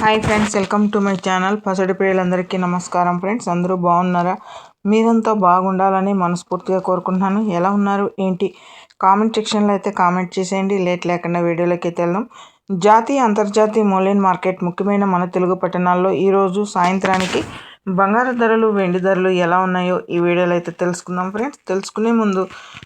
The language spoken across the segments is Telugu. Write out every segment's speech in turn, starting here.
Hi friends welcome to my channel. పసడి ప్రియులందరికీ నమస్కారం ఫ్రెండ్స్. అందరూ బాగున్నారా? మీరంతా బాగుండాలని మనస్ఫూర్తిగా కోరుకుంటున్నాను. ఎలా ఉన్నారు? ఏంటి? కామెంట్ సెక్షన్లో అయితే కామెంట్ చేసేయండి. లేట్ లేకుండా వీడియోలోకి అయితే వెళ్దాం. జాతీయ అంతర్జాతీయ మూలైన మార్కెట్ ముఖ్యమైన మన తెలుగు పట్టణాల్లో ఈరోజు సాయంత్రానికి బంగారు ధరలు వెండి ధరలు ఎలా ఉన్నాయో ఈ వీడియోలో అయితే తెలుసుకుందాం ఫ్రెండ్స్. తెలుసుకునే ముందు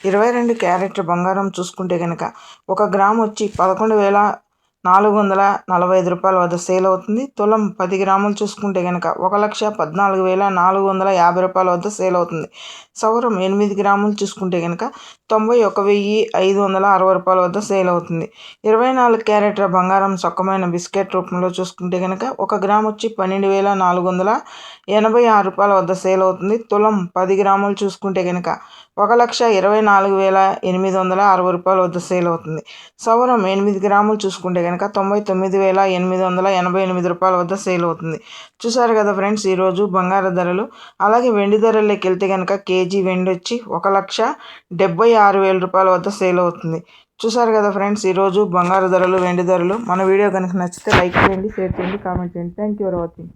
ఇరవై రెండు క్యారెట్ల బంగారం చూసుకుంటే కనుక ఒక గ్రామ్ వచ్చి పదకొండు వేల నాలుగు వందల నలభై ఐదు రూపాయల వద్ద సేల్ అవుతుంది. తులం పది గ్రాములు చూసుకుంటే కనుక ఒక లక్ష పద్నాలుగు వేల నాలుగు వందల యాభై రూపాయల వద్ద సేల్ అవుతుంది. సౌరం ఎనిమిది గ్రాములు చూసుకుంటే కనుక తొంభై ఒక వెయ్యి ఐదు వందల అరవై రూపాయల వద్ద సేల్ అవుతుంది. ఇరవై నాలుగు క్యారెట్ల బంగారం సొక్కమైన బిస్కెట్ రూపంలో చూసుకుంటే కనుక ఒక గ్రామ్ వచ్చి పన్నెండు వేల నాలుగు వందల ఎనభై ఆరు రూపాయల వద్ద సేల్ అవుతుంది. తులం పది గ్రాములు చూసుకుంటే కనుక ఒక లక్ష ఇరవై నాలుగు వేల ఎనిమిది వందల అరవై రూపాయల వద్ద సేల్ అవుతుంది. సౌరం ఎనిమిది గ్రాములు చూసుకుంటే కనుక తొంభై తొమ్మిది వేల ఎనిమిది వందల ఎనభై ఎనిమిది రూపాయల వద్ద సేల్ అవుతుంది. చూసారు కదా ఫ్రెండ్స్ ఈరోజు బంగారు ధరలు. అలాగే వెండి ధరల్లోకి వెళ్తే కనుక కేజీ వెండి వచ్చి ఒక లక్ష డెబ్బై ఆరు వేల రూపాయల వద్ద సేల్ అవుతుంది. చూసారు కదా ఫ్రెండ్స్ ఈరోజు బంగారు ధరలు వెండి ధరలు. మన వీడియో కనుక నచ్చితే లైక్ చేయండి షేర్ చేయండి కామెంట్ చేయండి. Thank you for watching